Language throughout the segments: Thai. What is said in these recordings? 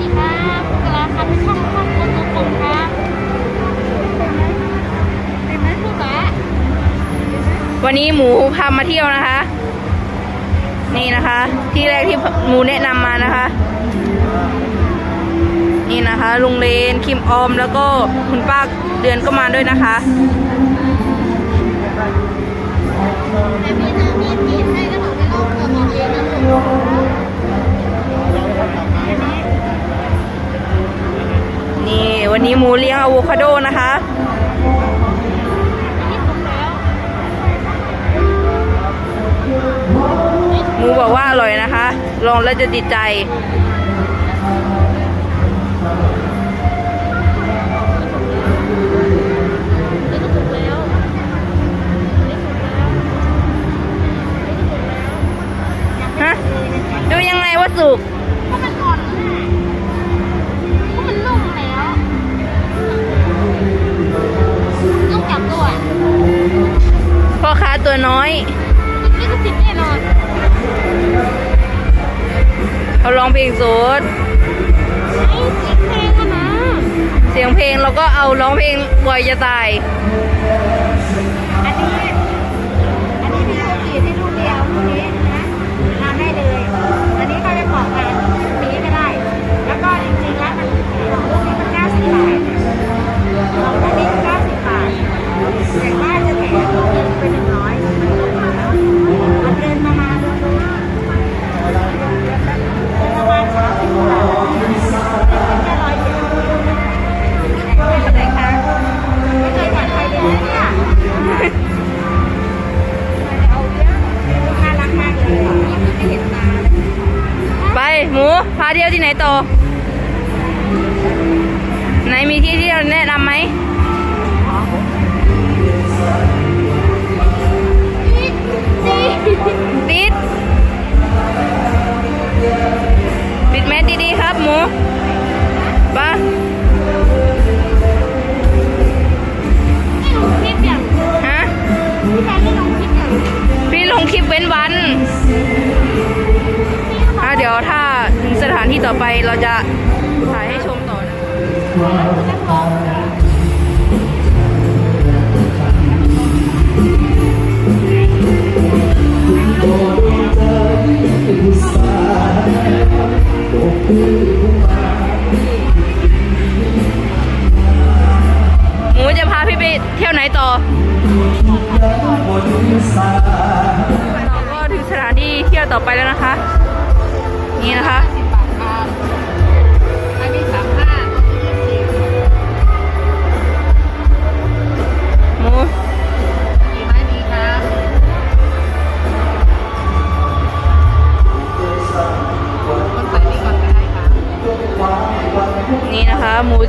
ดีครับกลาครับช่องครอบครัวตัวกลมครับเป็นไหมเป็นไหมพูดละวันนี้หมูพามาเที่ยวนะคะ นี่นะคะ ที่แรกที่หมูแนะนำมานะคะ นี่นะคะลุงเลนคิมออมแล้วก็คุณป้าเดือนก็มาด้วยนะคะแต่พี่นะมีดมีดให้ก็ถอดไปลอกเกลือบอกเองนะลูก นี่วันนี้หมูเลี้ยงอะโวคาโดนะคะหมูบอกว่าอร่อยนะคะ ลองแล้วจะติดใจฮะดูยังไงว่าสุก อค้าตัวน้อยนี่ก็สิบแน่นอนเขาร้องเพลงสดไอ้เสียงเพลงอะนะเสียงเพลงเราก็เอาร้องเพลงบ่อยจะตาย อันนี้ อันนี้มีลูกกี่ที่ลูกเดียวลูกนี้นะทานได้เลยอันนี้ก็จะบอกกันปีก็ได้ แล้วก็จริงๆแล้วมันของลูกนี้มันเก้าสิบบาทของลูกนี้เก้า พาเที่ยวที่ไหนต่อ ไหนมีที่ที่เราแนะนำไหมติดติดติดแม่ดีๆครับหมู ต่อไปเราจะถ่ายให้ชมต่อนะหมูจะพาพี่ไปเที่ยวไหนต่อเราก็ถึงสถานที่เที่ยวต่อไปแล้วนะคะ นี่นะคะ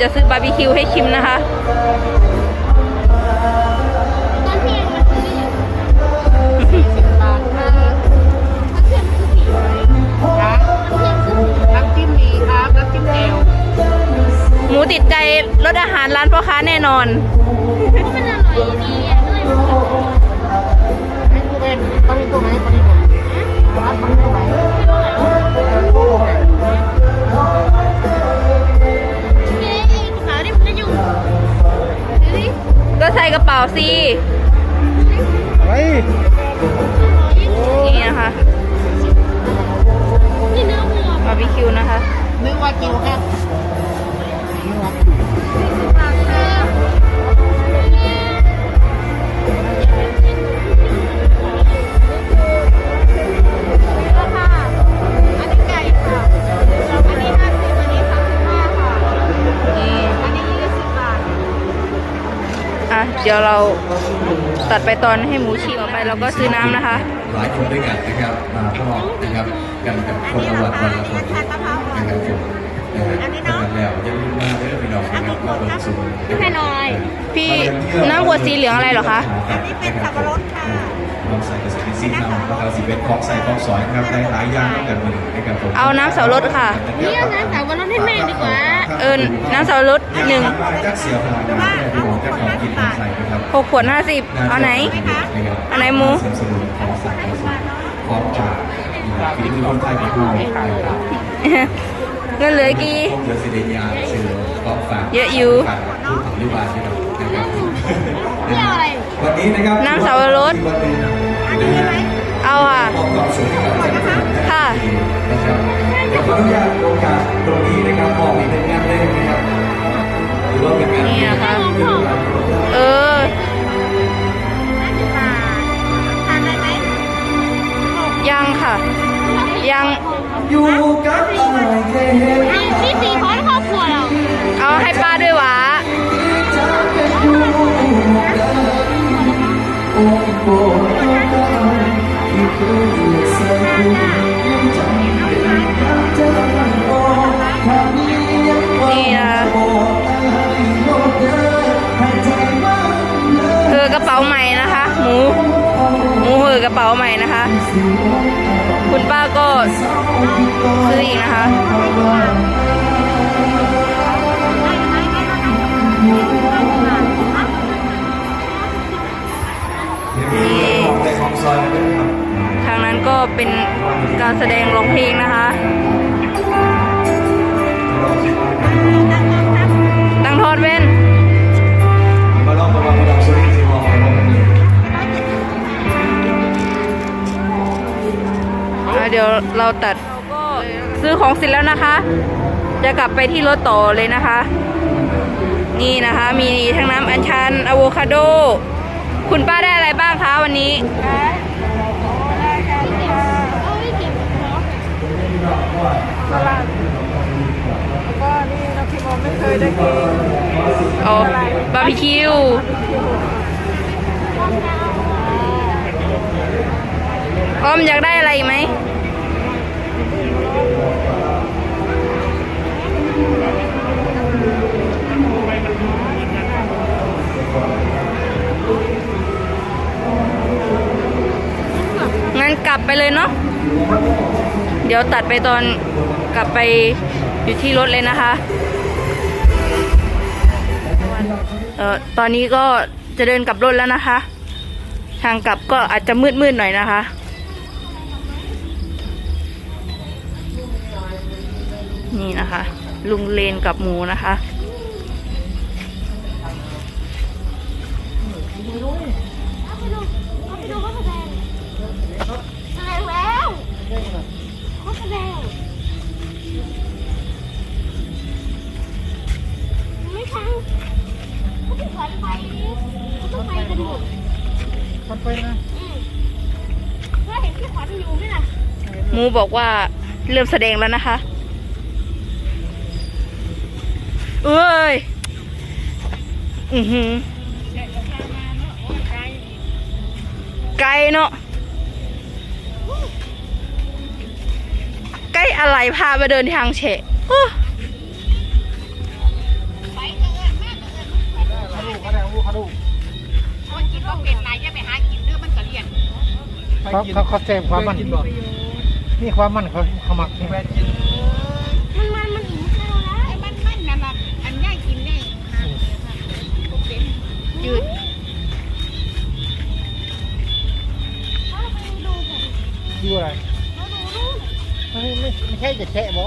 จะซื้อบาร์บีคิวให้ชิมนะคะตอนเที่ยงมาซื้ออยู่สี่สิบบาทค่ะถ้าเที่ยงซื้อผีไหมครับถ้าเที่ยงซื้อผีน้ำจิ้มมีครับน้ำจิ้มแจ่วหมูติดใจรสอาหารร้านพ่อค้าแน่นอนมันอร่อยดีอะก็เลยมาซื้อนี่กูเป็นปลาดินตัวไหนปลาดินตัวไหนปลาดินตัวไหน ใส่กระเป๋าสิเฮ้ยนี่นะคะนี่เนื้อวัวบาร์บีคิวนะคะ นึกว่ากิวค ดี๋ยวเราตัดไปตอนให้หมูชิมออกไปเราก็ซื้อน้ำนะคะ หลายคนด้วยกันนะครับมาพร้อมนะครับกันกับคนละวันวันละคนนะครับผมนะฮะดังนั้นแล้วอย่าลืมมาเด้อพี่น้องนะครับมาเปิดสูตรให้หน่อยพี่น้ำขวดสีเหลืองอะไรเหรอคะอันนี้เป็นสับปะรดค่ะลองใส่กระสุนซีนำนะครับสีเป็นของใส่ของสอยนะครับได้หลายอย่างตั้งแต่มือนะครับผมเอาน้ำสับปะรดค่ะนี่เอาน้ำสับปะรด อิญน้ำสับปะรดหนึ่งจักเสียพลังงานหกขวดห้าสิบเอาไหนเอันไหนหมูเงินเหลือกี่เหลือสิเดียาซื้อของฝากเยอะอยู่คู่ของริบารานะครับเที่ยวอะไรวันนี้นะครับน้ำสับปะรด ค่ะมอบความสุขให้กับท่านผู้ชมค่ะนะครับเดี๋ยวขออนุญาตโอกาสตรงนี้นะครับมอบอีกหนึ่งงานเล่นนะครับหรือว่าเป็นงานนี่นะคะที่เราทำเออห้าสิบบาททานได้ไหมยังค่ะ ยังอยู่กับอะไรแค่เห็นให้พี่สีพร้อมครอบครัวเราเอาให้ป้าด้วยหวะโอ้โหที่เเนี่ยคือกระเป๋าใหม่นะคะ หมูหมูเหอะกระเป๋าใหม่นะคะ คุณป้าก็ซื้ออีกนะคะ เป็นการแสดงร้องเพลงนะคะตั้งทอดเว้นมาลองมาลองมาลองสุรินทร์สีมองมางกันเเดี๋ยวเราตัดซื้อของเสร็จแล้วนะคะ จะกลับไปที่รถต่อเลยนะคะ นี่นะคะมีทั้งน้ำอัญชันอะโวคาโด คุณป้าได้อะไรบ้างคะวันนี้ อ๋อ บีคิวอ้อมอยากได้อะไรไหมงั้นกลับไปเลยเนาะ เดี๋ยวตัดไปตอนกลับไปอยู่ที่รถเลยนะคะ เอ่อตอนนี้ก็จะเดินกลับรถแล้วนะคะ ทางกลับก็อาจจะมืดๆหน่อยนะคะ นี่นะคะ ลุงเลนกับหมูนะคะ อยู่ไหมล่ะหมูบอกว่าเริ่มแสดงแล้วนะคะ เอ้ย อือหือไกลเนาะใกล้อะไรพาไปเดินทางเฉะ เขาเขาเขาเซฟความมันนี่ความมันเขาเขามักนี่มันมันมันอิ่มข้าวแล้วไอ้มันมันนั่นน่ะอันย่ายกินได้นะเป็นยืดเขาไปดูผมอยู่อะไรเขาดูนู่นไม่ไม่ไม่ใช่จะแฉะบ่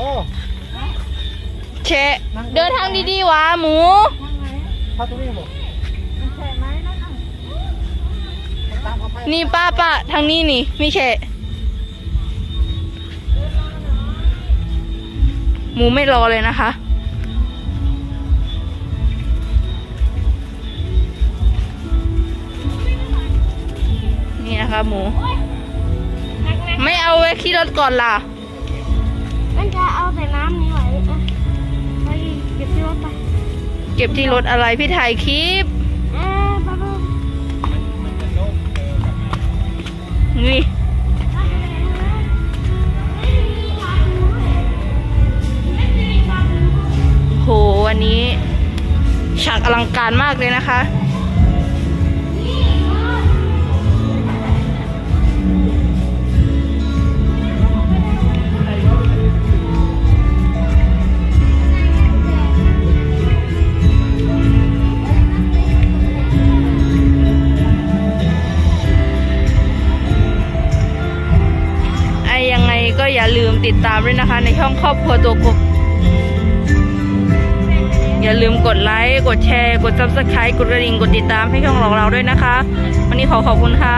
เฉะเดินทางดีๆวะหมูเขาตรงนี้บ่มันแฉะไหมนั่นน่ะ ตามเขาไป นี่ป้าป้าทางนี้นี่ไม่เฉะหมูไม่รอเลยนะคะ นี่นะคะหมู ไม่เอาไว้ที่รถก่อนล่ะ มันจะเอาแต่น้ำนี้ไว้อะไปเก็บที่รถไป เก็บที่รถอะไรพี่ถ่ายคลิป นี่โหวันนี้ฉากอลังการมากเลยนะคะ ตดตามด้วยนะคะ ในช่องครอบครัวตัวกบ อย่าลืมกดไลค์ กดแชร์ กดซับสไครต์กดกระดิ่ง กดติดตามให้ช่องของเราด้วยนะคะ วันนี้ขอขอบคุณค่ะ